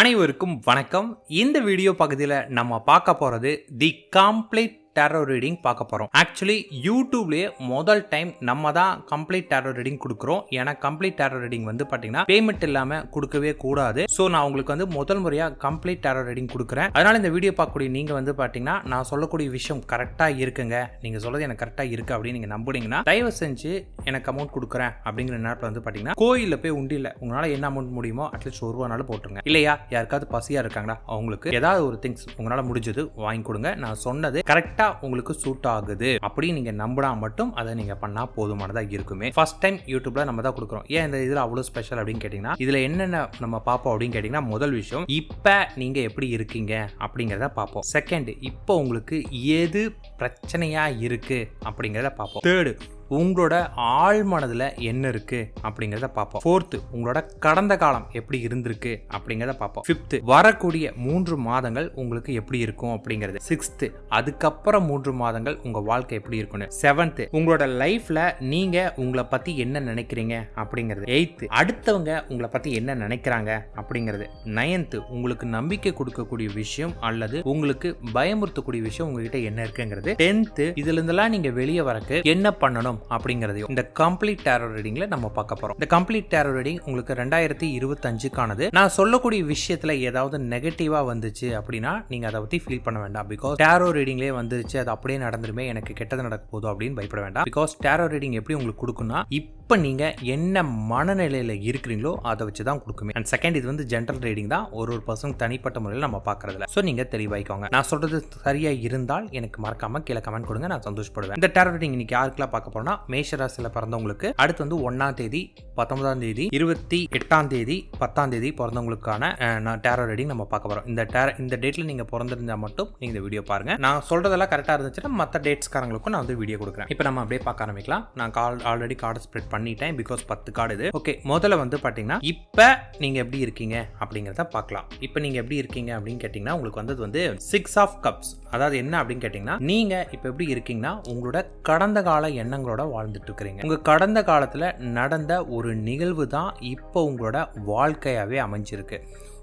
அனைவருக்கும் வணக்கம். இந்த வீடியோ பகுதியில் நம்ம பார்க்க போகிறது தி காம்ப்ளீட் டேரோ ரீடிங் பார்க்க போகிறோம் ஆக்சுவலி யூடியூப்லேயே முதல் டைம் நம்ம தான் கம்ப்ளீட் டேரோ ரீடிங் கொடுக்குறோம். ஏன்னா கம்ப்ளீட் டேரோ ரீடிங் வந்து பார்த்தீங்கன்னா பேமெண்ட் இல்லாமல் கொடுக்கவே கூடாது. ஸோ நான் உங்களுக்கு வந்து முதல் முறையாக கம்ப்ளீட் டேரோ ரீடிங் கொடுக்குறேன். அதனால் இந்த வீடியோ பார்க்கக்கூடிய நீங்கள் வந்து பார்த்தீங்கன்னா நான் சொல்லக்கூடிய விஷயம் கரெக்டாக இருக்குங்க. நீங்கள் சொல்கிறது எனக்கு கரெக்டாக இருக்குது அப்படின்னு நீங்கள் நம்புனீங்கன்னா தயவு செஞ்சு எனக்கு அமௌண்ட் கொடுக்குறேன் அப்படிங்கிற நேரத்தில் வந்து பார்த்தீங்கன்னா கோயிலில் போய் உண்டியில் உங்களால் என்ன அமௌண்ட் முடியுமோ அட்லீஸ்ட் ஒரு ரூபானாலும் போட்டுருங்க. இல்லையா? யாருக்காவது பசியாக இருக்காங்களா அவங்களுக்கு ஏதாவது ஒரு திங்ஸ் உங்களால் முடிஞ்சது வாங்கி கொடுங்க. நான் சொன்னது கரெக்டாக உங்களுக்கு சூட் ஆகுது. அப்படின்னு நீங்கள் நம்பினா மட்டும் அதை நீங்கள் பண்ணால் போதுமானதாக இருக்குமே. ஃபர்ஸ்ட் டைம் யூடியூப்பில் நம்ம தான் கொடுக்குறோம். ஏன் இந்த இதில் அவ்வளோ ஸ்பெஷல் அப்படின்னு கேட்டிங்கன்னா இதில் என்னென்ன நம்ம பார்ப்போம் அப்படின்னு கேட்டிங்கன்னா முதல் விஷயம் இப்போ நீங்கள் எப்படி இருக்கீங்க அப்படிங்கிறத பார்ப்போம். செகண்ட் இப்போ உங்களுக்கு எது பிரச்சனையாக இருக்குது அப்படிங்கிறத பார்ப்போம். தேர்டு உங்களோட ஆழ் மனதில் என்ன இருக்குது அப்படிங்கிறத பார்ப்போம். ஃபோர்த்து உங்களோட கடந்த காலம் எப்படி இருந்திருக்கு அப்படிங்கிறத பார்ப்போம். ஃபிஃப்த்து வரக்கூடிய மூன்று மாதங்கள் உங்களுக்கு எப்படி இருக்கும் அப்படிங்கிறது. சிக்ஸ்த்து அதுக்கப்புறம் மூன்று மாதங்கள் உங்கள் வாழ்க்கை எப்படி இருக்கும்னு. செவன்த்து உங்களோட லைஃப்பில் நீங்கள் உங்களை பற்றி என்ன நினைக்கிறீங்க அப்படிங்கிறது. எயித்து அடுத்தவங்க உங்களை பற்றி என்ன நினைக்கிறாங்க அப்படிங்கிறது. நைன்த்து உங்களுக்கு நம்பிக்கை கொடுக்கக்கூடிய விஷயம் அல்லது உங்களுக்கு பயமுறுத்தக்கூடிய விஷயம் உங்ககிட்ட என்ன இருக்குங்கிறது. டென்த்து இதுல இருந்தெல்லாம் வெளியே வரக்கு என்ன பண்ணணும்? அப்படிங்கிறதையும் இந்த கம்ப்ளீட் டேரோ ரீடிங்ல நம்ம பார்க்க போறோம். இந்த கம்ப்ளீட் டேரோ ரீடிங் உங்களுக்கு ரெண்டாயிரத்தி இருபத்தஞ்சுக்கானது. நான் சொல்லக்கூடிய விஷயத்துல ஏதாவது நெகட்டிவா வந்துச்சு அப்படின்னா நீங்க அதை பத்தி ஃபீல் பண்ண வேண்டாம். பிகாஸ் டேரோ ரீடிங்லேயே வந்துருச்சு அது அப்படியே நடந்துருமே எனக்கு கெட்டது நடக்க போதும் அப்படின்னு பயப்பட வேண்டாம். பிகாஸ் டேரோ ரீடிங் எப்படி உங்களுக்கு கொடுக்குன்னா இப்போ இப்போ நீங்கள் என்ன மனநிலையில் இருக்கிறீங்களோ அதை வச்சு தான் கொடுக்குமே. அண்ட் செகண்ட் இது வந்து ஜென்ரல் ரீடிங் தான். ஒரு ஒரு பர்சன் தனிப்பட்ட முறையில் நம்ம பார்க்கறதுல ஸோ நீங்கள் தெளிவாய்க்கோங்க. நான் சொல்கிறது சரியாக இருந்தால் எனக்கு மறக்காமல் கீழே கமெண்ட் கொடுங்க. நான் சந்தோஷப்படுவேன். இந்த டேரோ ரீடிங் இன்னைக்கு யாருக்கெல்லாம் பார்க்க போறோம்னா மேஷராசியில் பிறந்தவங்களுக்கு அடுத்து வந்து ஒன்றாம் தேதி பத்தொன்பதாம் தேதி இருபத்தி எட்டாம் தேதி பத்தாம் தேதி பிறந்தவங்களுக்கான நான் டேரோ ரீடிங் நம்ம பார்க்க போகிறோம் இந்த டேர இந்த டேட்டில் நீங்கள் பிறந்திருந்தால் மட்டும் நீங்கள் இந்த வீடியோ பாருங்கள் நான் சொல்கிறதெல்லாம் கரெக்டாக இருந்துச்சுன்னா மற்ற டேட்ஸ்காரங்களுக்கும் நான் வந்து வீடியோ கொடுக்குறேன். இப்போ நம்ம அப்படியே பார்க்க ஆரம்பிக்கலாம். நான் கால் ஆல்ரெடி கார்டு ஸ்ப்ரெட் பண்ணிட்டேன் பிகாஸ் பத்து கார்டு இது. ஓகே முதல்ல வந்து பார்த்தீங்கன்னா இப்போ நீங்கள் எப்படி இருக்கீங்க அப்படிங்கிறத பார்க்கலாம் இப்போ நீங்கள் எப்படி இருக்கீங்க அப்படின்னு கேட்டிங்கன்னா உங்களுக்கு வந்தது வந்து சிக்ஸ் ஆஃப் கப்ஸ் அதாவது என்ன அப்படின்னு கேட்டிங்கன்னா நீங்கள் இப்போ எப்படி இருக்கீங்கன்னா உங்களோட கடந்த கால எண்ணங்களோட வாழ்ந்துட்டு இருக்கிறீங்க. உங்கள் கடந்த காலத்தில் நடந்த ஒரு நிகழ்வு தான் இப்போ உங்களோட வாழ்க்கையாகவே அமைஞ்சிருக்கு.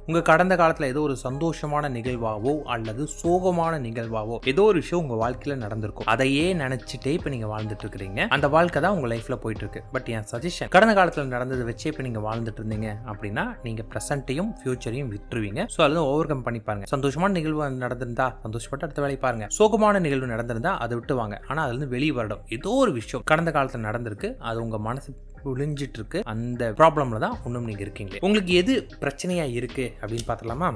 உங்கள் கடந்த காலத்தில் ஏதோ ஒரு சந்தோஷமான நிகழ்வாவோ அல்லது சோகமான நிகழ்வாவோ ஏதோ ஒரு விஷயம் உங்கள் வாழ்க்கையில் நடந்திருக்கும். அதையே நினச்சிட்டே இப்போ நீங்கள் வாழ்ந்துட்டு இருக்கிறீங்க. அந்த வாழ்க்கை தான் உங்கள் லைஃப்பில் போயிட்டு இருக்கு. பட் என் சஜஷன் கடந்த காலத்தில் நடந்ததை வச்சே இப்போ நீங்கள் வாழ்ந்துட்டு இருந்தீங்க அப்படின்னா நீங்கள் ப்ரெசென்ட்டையும் ஃபியூச்சரையும் விட்டுருவீங்க. ஸோ அதில் ஓவர் கம் பண்ணி பாருங்க. சந்தோஷமான நிகழ்வு நடந்திருந்தா சந்தோஷப்பட்டு அடுத்த வேலையை பாருங்க. சோகமான நிகழ்வு நடந்திருந்தா அதை விட்டுவாங்க ஆனால் அதுலேருந்து வெளியே வரணும். ஏதோ ஒரு விஷயம் கடந்த காலத்தில் நடந்திருக்கு. அது உங்கள் மனசு விழிஞ்சிட்டு இருக்கு அந்த ப்ராப்ளம்ல தான் இன்னும் நீங்கள் இருக்கீங்களே உங்களுக்கு எது பிரச்சனையாக இருக்கு அப்படின்னு பார்த்தலாமா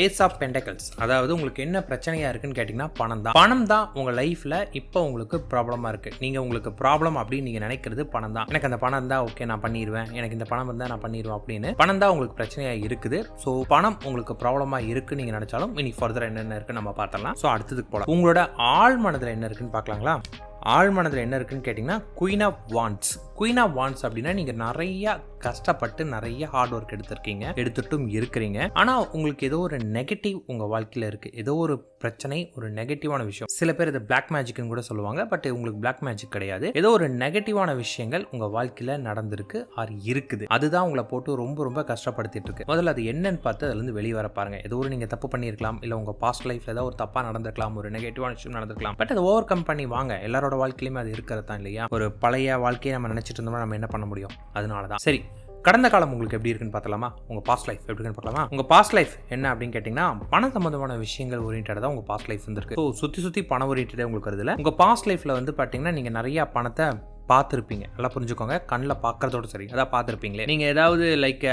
ஏஸ் ஆஃப் பெண்டக்கல்ஸ் அதாவது உங்களுக்கு என்ன பிரச்சனையாக இருக்குன்னு கேட்டிங்கன்னா பணம் தான். பணம் தான் உங்கள் லைஃப்பில் இப்போ உங்களுக்கு ப்ராப்ளமாக இருக்குது நீங்கள் உங்களுக்கு ப்ராப்ளம் அப்படின்னு நீங்கள் நினைக்கிறது பணம் தான். எனக்கு அந்த பணம் இருந்தால் ஓகே நான் பண்ணிடுவேன் எனக்கு இந்த பணம் இருந்தால் நான் பண்ணிடுவேன் அப்படின்னு பணம் தான் உங்களுக்கு பிரச்சனையாக இருக்குது. ஸோ பணம் உங்களுக்கு ப்ராப்ளமாக இருக்குன்னு நீங்கள் நினச்சாலும் இனி ஃபர்தர் என்னென்ன இருக்கு நம்ம பார்த்தலாம் ஸோ அடுத்ததுக்கு போகலாம் உங்களோட ஆழ் மனதில் என்ன இருக்குன்னு பார்க்கலாங்களா? ஆழ்மனதில் என்ன இருக்குன்னு கேட்டிங்கன்னா queen of wands queen of wands அப்படின்னா நீங்கள் நிறைய கஷ்டப்பட்டு நிறைய ஹார்ட் ஒர்க் எடுத்திருக்கீங்க எடுத்துட்டும் இருக்கிறீங்க. ஆனால் உங்களுக்கு ஏதோ ஒரு நெகட்டிவ் உங்கள் வாழ்க்கையில் இருக்குது ஏதோ ஒரு பிரச்சனை ஒரு நெகட்டிவான விஷயம். சில பேர் இதை பிளாக் மேஜிக்னு கூட சொல்லுவாங்க பட் உங்களுக்கு பிளாக் மேஜிக் கிடையாது. ஏதோ ஒரு நெகட்டிவான விஷயங்கள் உங்கள் வாழ்க்கையில் நடந்திருக்கு ஆர் இருக்குது. அதுதான் உங்களை போட்டு ரொம்ப ரொம்ப கஷ்டப்படுத்திட்டு இருக்கு முதல்ல அது என்னன்னு பார்த்து அதுலேருந்து வெளியே வர பாருங்க. ஏதோ ஒரு நீங்கள் தப்பு பண்ணியிருக்கலாம் இல்லை உங்கள் பாஸ்ட் லைஃப்ல ஏதாவது ஒரு தப்பாக நடந்திருக்கலாம் ஒரு நெகட்டிவான விஷயம் நடந்திருக்கலாம். பட் அதை ஓவர் கம் பண்ணி வாங்க. எல்லாரோட வாழ்க்கையிலுமே அது இருக்கிறது தான் இல்லையா? ஒரு பழைய வாழ்க்கையை நம்ம நினச்சிட்டு இருந்தோம்னா நம்ம என்ன பண்ண முடியும்? அதனால தான் சரி கடந்த காலம் உங்களுக்கு எப்படி இருக்குன்னு பார்த்தலாமா உங்கள் பாஸ்ட் லைஃப் எப்படி இருக்குன்னு பார்க்கலாமா? உங்கள் பாஸ்ட் லைஃப் என்ன அப்படின்னு கேட்டிங்கன்னா பண சம்பந்தமான விஷயங்கள் ஓரியன்டாக தான் உங்கள் பாஸ்ட் லைஃப் வந்துருக்கு ஸோ சுற்றி சுற்றி பணம் ஓரியன்டே உங்களுக்கு வருதுல உங்கள் பாஸ்ட் லைஃப்பில் வந்து பார்த்தீங்கன்னா நீங்கள் நிறைய பணத்தை பார்த்துருப்பீங்க. நல்லா புரிஞ்சுக்கோங்க. கண்ணில் பார்க்குறதோட சரி. அதான் பார்த்துருப்பீங்களே. நீங்கள் ஏதாவது லைக்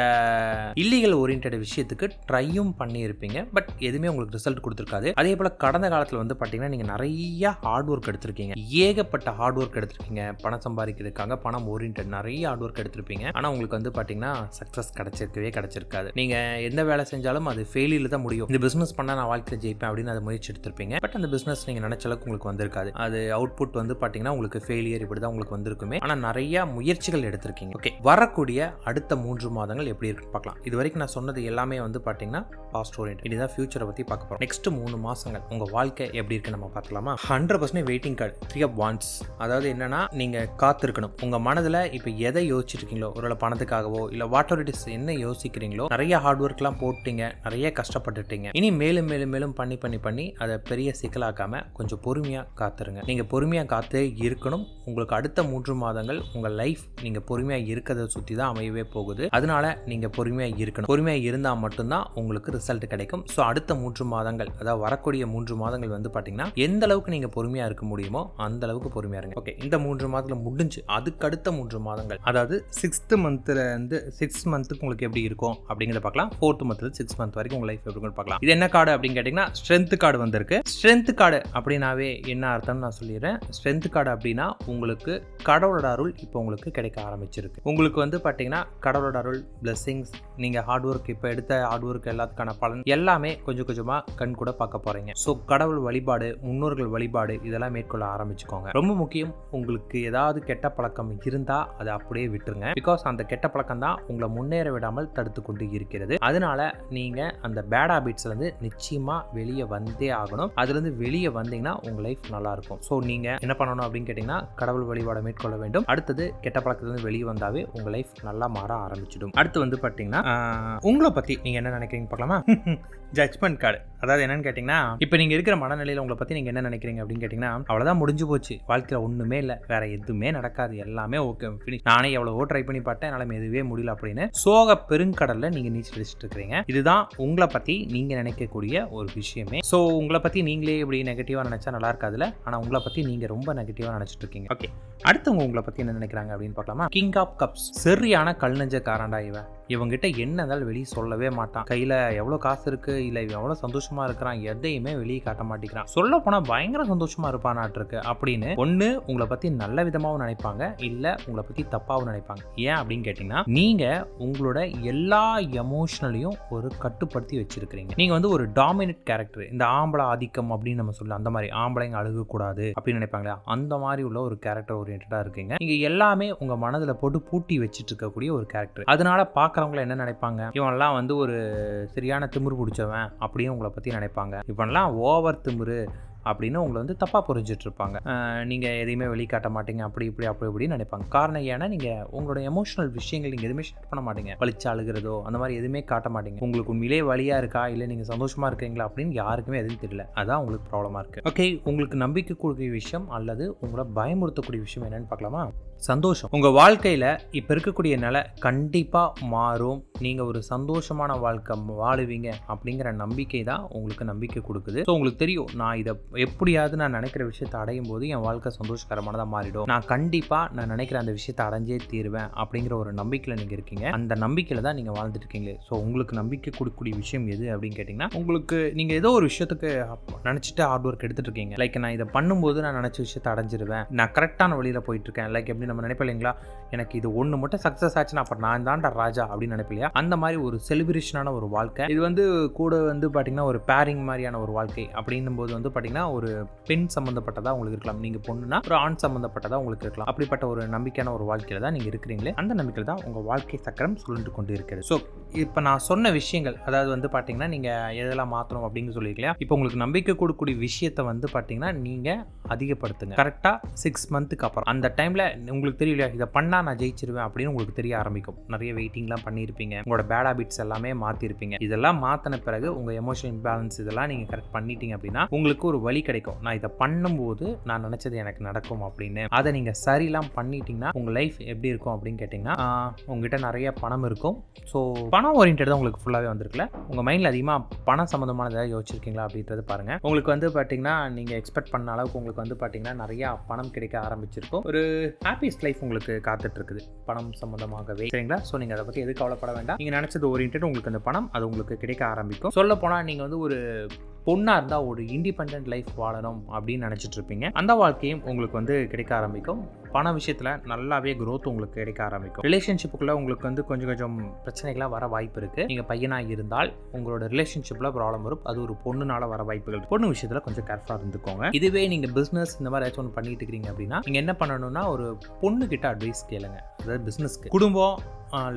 இல்லீகல் ஓரியன்ட் விஷயத்துக்கு ட்ரையும் பண்ணியிருப்பீங்க. பட் எதுவுமே உங்களுக்கு ரிசல்ட் கொடுத்துருக்காது. அதே போல் கடந்த காலத்தில் வந்து பார்த்தீங்கன்னா நீங்கள் நிறைய ஹார்ட் ஒர்க் எடுத்திருக்கீங்க. ஏகப்பட்ட ஹார்ட் ஒர்க் எடுத்திருக்கீங்க. பணம் சம்பாதிக்கிறதுக்காக பணம் ஓரியன்ட் நிறைய ஹார்ட் ஒர்க் எடுத்திருப்பீங்க. ஆனால் உங்களுக்கு வந்து பார்த்தீங்கன்னா சக்ஸஸ் கிடச்சிருக்கவே கிடச்சிருக்காது. நீங்கள் எந்த வேலை செஞ்சாலும் அது ஃபெயிலியில் தான் முடியும். இந்த பிஸ்னஸ் பண்ணால் நான் வாழ்க்கையில் ஜெயிப்பேன் அப்படின்னு அதை முயற்சி எடுத்திருப்பீங்க. பட் அந்த பிஸ்னஸ் நீங்கள் நினைச்ச அளவுக்கு உங்களுக்கு வந்திருக்காது. அது அவுட்புட் வந்து பார்த்தீங்கன்னா உங்களுக்கு ஃபெயிலியர் இப்படி தான் உங்களுக்கு வந்து இருந்திருக்குமே ஆனா நிறைய முயற்சிகள் எடுத்திருக்கீங்க. ஓகே வரக்கூடிய அடுத்த மூன்று மாதங்கள் எப்படி இருக்குன்னு பார்க்கலாம். இது வரைக்கும் நான் சொன்னது எல்லாமே வந்து பாத்தீங்கன்னா பாஸ்ட் ஓரியன்ட் இதுதான் ஃபியூச்சரை பத்தி பார்க்க போறோம். நெக்ஸ்ட் மூணு மாசங்கள் உங்க வாழ்க்கை எப்படி இருக்கு நம்ம பார்க்கலாமா hundred percent waiting card three of wands அதாவது என்னன்னா நீங்க காத்திருக்கணும். உங்க மனதுல இப்போ எதை யோசிச்சிருக்கீங்களோ ஒருவேளை பணத்துக்காகவோ இல்ல வாட் இட் இஸ் என்ன யோசிக்கிறீங்களோ நிறைய ஹார்ட் ஒர்க்லாம் போட்டீங்க நிறைய கஷ்டப்பட்டுட்டீங்க. இனி மேலும் மேலும் மேலும் பண்ணி பண்ணி பண்ணி அதை பெரிய சிக்கலாக்காம கொஞ்சம் பொறுமையா காத்துருங்க. நீங்க பொறுமையா காத்து இருக்கணும். உங்களுக்கு அடுத்த மூன்று மாதங்கள் உங்கள் லைஃப் நீங்கள் பொறுமையா இருக்கிறத சுற்றி தான் அமையவே போகுது. அதனால நீங்கள் பொறுமையா இருக்கணும். பொறுமையா இருந்தா மட்டும்தான் உங்களுக்கு ரிசல்ட் கிடைக்கும். ஸோ அடுத்த மூன்று மாதங்கள் அதாவது வரக்கூடிய மூன்று மாதங்கள் வந்து பார்த்தீங்கன்னா எந்த அளவுக்கு நீங்கள் பொறுமையா இருக்க முடியுமோ அந்த அளவுக்கு பொறுமையாக இருங்க. ஓகே இந்த மூன்று மாதத்துல முடிஞ்சு அதுக்கு அடுத்த மூன்று மாதங்கள் அதாவது சிக்ஸ்த் மந்த்ல இருந்து சிக்ஸ் மந்த்துக்கு உங்களுக்கு எப்படி இருக்கும் அப்படிங்கிறத பார்க்கலாம். ஃபோர்த் மந்த்ல சிக்ஸ் மந்த் வரைக்கும் உங்கள் லைஃப் எப்படி பார்க்கலாம். இது என்ன கார்டு அப்படின்னு கேட்டிங்கன்னா ஸ்ட்ரென்த் கார்டு வந்திருக்கு. ஸ்ட்ரென்த் கார்டு அப்படின்னாவே என்ன அர்த்தம்னு நான் சொல்லிடுறேன். ஸ்ட்ரென்த் கார்டு அப்படின்னா உங்களுக்கு கடவுளோட அருள் இப்போ உங்களுக்கு கிடைக்க ஆரம்பிச்சிருக்கு. உங்களுக்கு வந்து பார்த்தீங்கன்னா கடவுளோட அருள் பிளெஸ்ஸிங்ஸ் நீங்கள் ஹார்ட் ஒர்க் இப்போ எடுத்த ஹார்ட் ஒர்க் எல்லாத்துக்கான பலன் எல்லாமே கொஞ்சம் கொஞ்சமாக கண் கூட பார்க்க போகிறீங்க ஸோ கடவுள் வழிபாடு முன்னோர்கள் வழிபாடு இதெல்லாம் மேற்கொள்ள ஆரம்பிச்சுக்கோங்க. ரொம்ப முக்கியம் உங்களுக்கு ஏதாவது கெட்ட பழக்கம் இருந்தால் அதை அப்படியே விட்டுருங்க. பிகாஸ் அந்த கெட்ட பழக்கம் தான் உங்களை முன்னேற விடாமல் தடுத்து கொண்டு இருக்கிறது. அதனால நீங்கள் அந்த பேட் ஹேபிட்ஸ்லேருந்து நிச்சயமாக வெளியே வந்தே ஆகணும். அதுலேருந்து வெளியே வந்தீங்கன்னா உங்கள் லைஃப் நல்லாயிருக்கும் ஸோ நீங்கள் என்ன பண்ணணும் அப்படின்னு கேட்டிங்கன்னா கடவுள் வழிபாடு மேற்கொள்ள வேண்டும். அடுத்தது கெட்ட பழக்கத்துலேருந்து வெளியே வந்தாவே உங்கள் லைஃப் நல்லா மாற ஆரம்பிச்சிடும். அடுத்து வந்து பார்த்தீங்கன்னா உங்களை பற்றி நீங்கள் என்ன நினைக்கிறீங்க பார்க்கலாமா ஜட்மெண்ட் கார்டு அதாவது என்னன்னு கேட்டிங்கன்னா இப்போ நீங்கள் இருக்கிற மனநிலையில் உங்களை பற்றி நீங்கள் என்ன நினைக்கிறீங்க அப்படின்னு கேட்டிங்கன்னா அவ்வளோதான் முடிஞ்சு போச்சு. வாழ்க்கையில் ஒன்றுமே இல்லை. வேற எதுவுமே நடக்காது. எல்லாமே ஓகே ஃபினிஷ் நானே எவ்வளவோ ட்ரை பண்ணி பார்த்தேன். என்னால் எதுவே முடியல அப்படின்னு சோக பெருங்கடலில் நீங்கள் நீச்சல் அடிச்சிட்டு இருக்கிறீங்க. இதுதான் உங்களை பற்றி நீங்கள் நினைக்கக்கூடிய ஒரு விஷயமே. ஸோ உங்களை பற்றி நீங்களே இப்படி நெகட்டிவாக நினச்சா நல்லா இருக்காதுல்ல? ஆனால் உங்களை பற்றி நீங்கள் ரொம்ப நெகட்டிவாக நினச்சிட்டு இருக்கீங்க. ஓகே அடுத்தவங்க உங்களை பற்றி என்ன நினைக்கிறாங்க அப்படின்னு பார்க்கலாமா? கிங் ஆஃப் கப்ஸ் சரியான கல் காரண்டா இவன். இவங்கிட்ட என்ன இருந்தாலும் வெளியே சொல்லவே மாட்டான். கையில் எவ்வளோ காசு இருக்கு? இல்லை இவன் எவ்வளோ சந்தோஷமா இருக்கிறான்? எதையுமே வெளியே காட்ட மாட்டேங்கிறான். சொல்ல போனால் பயங்கர சந்தோஷமா இருப்பானாட்டு இருக்கு அப்படின்னு ஒன்று உங்களை பற்றி நல்ல விதமாகவும் நினைப்பாங்க. இல்லை உங்களை பற்றி தப்பாகவும் நினைப்பாங்க. ஏன் அப்படின்னு கேட்டிங்கன்னா நீங்கள் உங்களோட எல்லா எமோஷனலையும் ஒரு கட்டுப்படுத்தி வச்சிருக்கிறீங்க. நீங்கள் வந்து ஒரு டாமினேட் கேரக்டர். இந்த ஆம்பளை ஆதிக்கம் அப்படின்னு நம்ம சொல்லலாம். அந்த மாதிரி ஆம்பளைங்க அழுகக்கூடாது அப்படின்னு நினைப்பாங்களா அந்த மாதிரி உள்ள ஒரு கேரக்டர் ஓரியன்டாக இருக்கீங்க. நீங்கள் எல்லாமே உங்கள் மனதில் போட்டு பூட்டி வச்சிட்டு இருக்கக்கூடிய ஒரு கேரக்டர். அதனால பார்க்குறவங்கள என்ன நினைப்பாங்க? இவன்லாம் வந்து ஒரு சரியான திமிரு பிடிச்சவன் அப்படின்னு உங்களை பற்றி நினைப்பாங்க. இவன்லாம் ஓவர் திமிரு. அப்படின்னு உங்களை வந்து தப்பாக புரிஞ்சிட்டு இருப்பாங்க நீங்கள் எதையுமே வெளிக்காட்ட மாட்டீங்க. அப்படி இப்படி அப்படி இப்படின்னு நினைப்பாங்க. காரணம் ஏன்னா நீங்கள் உங்களோட எமோஷனல் விஷயங்கள் நீங்கள் எதுவுமே ஷேர் பண்ண மாட்டீங்க. வலிச்சு அழுகிறதோ அந்த மாதிரி எதுவுமே காட்ட மாட்டீங்க. உங்களுக்கு உண்மையிலே வழியாக இருக்கா? இல்லை நீங்கள் சந்தோஷமாக இருக்கீங்களா? அப்படின்னு யாருக்குமே எதுவும் தெரியல. அதான் உங்களுக்கு ப்ராப்ளமாக இருக்குது ஓகே உங்களுக்கு நம்பிக்கை கூடிய விஷயம் அல்லது உங்களை பயமுறுத்தக்கூடிய விஷயம் என்னென்னு பார்க்கலாமா? சந்தோஷம். உங்கள் வாழ்க்கையில் இப்போ இருக்கக்கூடிய நிலை கண்டிப்பாக மாறும். நீங்கள் ஒரு சந்தோஷமான வாழ்க்கை வாழுவீங்க அப்படிங்கிற நம்பிக்கை தான் உங்களுக்கு நம்பிக்கை கொடுக்குது. ஸோ உங்களுக்கு தெரியும் நான் இதை எப்படியாவது நான் நினைக்கிற விஷயத்தை அடையும் போது என் வாழ்க்கை சந்தோஷகரமானதாக மாறிடும். நான் கண்டிப்பாக நான் நினைக்கிற அந்த விஷயத்தை அடைஞ்சே தீருவேன் அப்படிங்கிற ஒரு நம்பிக்கையில் நீங்கள் இருக்கீங்க. அந்த நம்பிக்கையில் தான் நீங்கள் வாழ்ந்துட்டு இருக்கீங்க ஸோ உங்களுக்கு நம்பிக்கை கொடுக்கக்கூடிய விஷயம் எது அப்படின்னு கேட்டிங்கன்னா உங்களுக்கு நீங்கள் ஏதோ ஒரு விஷயத்துக்கு நினச்சிட்டு ஹார்ட் ஒர்க் எடுத்துட்டு இருக்கீங்க லைக் நான் இதை பண்ணும்போது நான் நினச்ச விஷயத்தை அடைஞ்சிருவேன். நான் கரெக்டான வழியில் போயிட்டு இருக்கேன் லைக் எப்படி நம்ம நினைப்போம் இல்லைங்களா? எனக்கு இது ஒன்று மட்டும் சக்ஸஸ் ஆச்சுன்னா அப்போ நான் தான்டா ராஜா அப்படின்னு நினைப்பில்லையா அந்த மாதிரி ஒரு செலிப்ரேஷனான ஒரு வாழ்க்கை. இது வந்து கூட வந்து பார்த்தீங்கன்னா ஒரு பேரிங் மாதிரியான ஒரு வாழ்க்கை அப்படின்னும் போது வந்து பார்த்தீங்கன்னா ஒரு பெண் சம்மந்தப்பட்டதாக உங்களுக்கு இருக்கலாம். நீங்கள் பொண்ணுனா ஒரு ஆண் சம்மந்தப்பட்டதாக உங்களுக்கு இருக்கலாம். அப்படிப்பட்ட ஒரு நம்பிக்கையான ஒரு வாழ்க்கையில் தான் நீங்கள் இருக்கிறீங்களே அந்த நம்பிக்கையில் தான் உங்கள் வாழ்க்கை சக்கரம் சுழன்று கொண்டு இருக்கிறது. ஸோ இப்போ நான் சொன்ன விஷயங்கள் அதாவது வந்து பார்த்தீங்கன்னா நீங்கள் எதெல்லாம் மாற்றணும் அப்படின்னு சொல்லியிருக்கலையா இப்போ உங்களுக்கு நம்பிக்கை கொடுக்கக்கூடிய விஷயத்தை வந்து பார்த்தீங்கன்னா நீங்கள் அதிகப்படுத்துங்க. கரெக்டாக சிக்ஸ் மந்த்துக்கு அப்புறம். அந்த டைமில் உங்களுக்கு தெரியலையா இதை பண்ணால் நான் ஜெயிச்சிருவேன் அப்படின்னு உங்களுக்கு தெரிய ஆரம்பிக்கும். நிறைய வெயிட்டிங்லாம் பண்ணியிருப்பீங்க. உங்களோட பேட் ஹாபிட்ஸ் எல்லாமே மாற்றிருப்பீங்க இதெல்லாம் மாற்றின பிறகு உங்கள் எமோஷனல் இம்பேலன்ஸ் இதெல்லாம் நீங்கள் கரெக்ட் பண்ணிட்டீங்க அப்படின்னா உங்களுக்கு ஒரு வழி கிடைக்கும். நான் இதை பண்ணும்போது நான் நினச்சது எனக்கு நடக்கும் அப்படின்னு. அதை நீங்கள் சரிலாம் பண்ணிட்டீங்கன்னா உங்கள் லைஃப் எப்படி இருக்கும் அப்படின்னு கேட்டிங்கன்னா உங்ககிட்ட நிறைய பணம் இருக்கும். ஸோ பணம் ஓரியன்ட் தான் உங்களுக்கு ஃபுல்லாகவே வந்திருக்குல்ல? உங்கள் மைண்டில் அதிகமாக பணம் சம்மந்தமான ஏதாவது யோசிச்சிருக்கீங்களா அப்படின்றது பாருங்கள் உங்களுக்கு வந்து பார்த்தீங்கன்னா நீங்கள் எக்ஸ்பெக்ட் பண்ண அளவுக்கு உங்களுக்கு வந்து பார்த்தீங்கன்னா நிறையா பணம் கிடைக்க ஆரம்பிச்சிருக்கும். ஒரு ஹாப்பியஸ்ட் லைஃப் உங்களுக்கு காத்துட்ருக்குது பணம் சம்மந்தமாகவே சரிங்களா? ஸோ நீங்கள் அதை பற்றி எது கவலைப்பட வேண்டாம். நீங்கள் நினச்சது ஓரியன்ட் உங்களுக்கு அந்த பணம் அது உங்களுக்கு கிடைக்க ஆரம்பிக்கும். சொல்ல போனால் நீங்கள் வந்து ஒரு பொண்ணாக இருந்தால் ஒரு இண்டிபெண்ட் லைஃப் வாழணும் அப்படின்னு நினச்சிட்டு இருப்பீங்க அந்த வாழ்க்கையும் உங்களுக்கு வந்து கிடைக்க ஆரம்பிக்கும். பண விஷயத்தில் நல்லாவே க்ரோத் உங்களுக்கு கிடைக்க ஆரம்பிக்கும். ரிலேஷன்ஷிப்புக்குள்ளே உங்களுக்கு வந்து கொஞ்சம் கொஞ்சம் பிரச்சனைகளாக வர வாய்ப்பு இருக்குது நீங்கள் பையனாக இருந்தால் உங்களோட ரிலேஷன்ஷிப்பில் ப்ராப்ளம் வரும். அது ஒரு பொண்ணுனால வர வாய்ப்புகள் பொண்ணு விஷயத்தில் கொஞ்சம் கேர்ஃபுல்லாக இருந்துக்கோங்க. இதுவே நீங்கள் பிஸ்னஸ் இந்த மாதிரி ஏதாச்சும் ஒன்று பண்ணிட்டு இருக்கிறீங்க அப்படின்னா நீங்கள் என்ன பண்ணணும்னா ஒரு பொண்ணுக்கிட்ட அட்வைஸ் கேளுங்க. அதாவது பிஸ்னஸ்க்கு குடும்பம்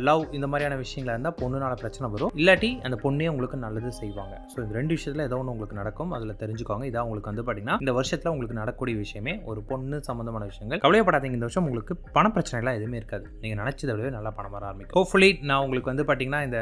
லவ் இந்த மாதிரியான விஷயங்களா இருந்தால் பொண்ணுனால பிரச்சனை வரும். இல்லாட்டி அந்த பொண்ணே உங்களுக்கு நல்லது செய்வாங்க. ஸோ இந்த ரெண்டு விஷயத்தில் ஏதோ ஒன்று உங்களுக்கு நடக்கும். அதில் தெரிஞ்சுக்கோங்க. இதான் உங்களுக்கு வந்து பார்த்தீங்கன்னா இந்த வருஷத்தில் உங்களுக்கு நடக்கக்கூடிய விஷயமே ஒரு பொண்ணு சம்மந்தமான விஷயங்கள். கவலைப்படாதீங்க இந்த வருஷம் உங்களுக்கு பண பிரச்சனைலாம் எதுவுமே இருக்காது. நீங்கள் நினச்சதை விடவே நல்லா பணம் வர ஆரம்பிக்கும். ஹோப்ஃபுல்லி நான் உங்களுக்கு வந்து பார்த்தீங்கன்னா இந்த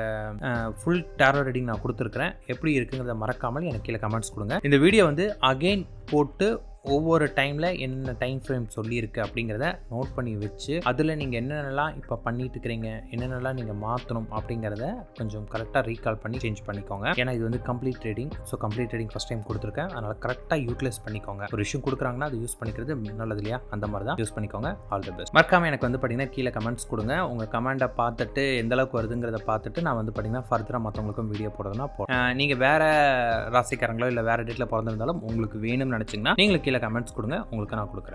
ஃபுல் டேரோ ரீடிங் நான் கொடுத்துருக்கிறேன். எப்படி இருக்குங்கிறத மறக்காமல் எனக்கு கீழே கமெண்ட்ஸ் கொடுங்க. இந்த வீடியோ வந்து அகைன் போட்டு ஒவ்வொரு டைமில் என்ன டைம் ஃப்ரேம் சொல்லியிருக்கு அப்படிங்கிறத நோட் பண்ணி வச்சு அதில் நீங்கள் என்னென்னலாம் இப்போ பண்ணிட்டு இருக்கிறீங்க என்னென்னலாம் நீங்கள் மாற்றணும் அப்படிங்கிறத கொஞ்சம் கரெக்டாக ரீகால் பண்ணி சேஞ்ச் பண்ணிக்கோங்க. ஏன்னா இது வந்து complete trading so complete trading first time கொடுத்துருக்கேன். அதனால் கரெக்டாக யூட்டிலைஸ் பண்ணிக்கோங்க. ஒரு விஷயம் கொடுக்குறாங்கன்னா அது யூஸ் பண்ணிக்கிறது நல்லது இல்லையா? அந்த மாதிரி தான் யூஸ் பண்ணிக்கோங்க. ஆல் தி பெஸ்ட் மறக்காமல் எனக்கு வந்து பார்த்தீங்கன்னா கீழே கமெண்ட்ஸ் கொடுங்க. உங்கள் கமெண்டை பார்த்துட்டு எந்த அளவுக்கு வருதுங்கிறத பார்த்துட்டு நான் வந்து பார்த்தீங்கன்னா ஃபர்தராக மற்றவங்களுக்கும் வீடியோ போடுறதுனா போடுறேன். நீங்கள் வேறு ராசிக்காரங்களோ இல்லை வேறு டேட்டில் பிறந்திருந்தாலும் உங்களுக்கு வேணும்னு நினச்சிங்கன்னா நீங்களுக்கு கீழே கமெண்ட்ஸ் கொடுங்க. உங்களுக்கு நான் கொடுக்குறேன்.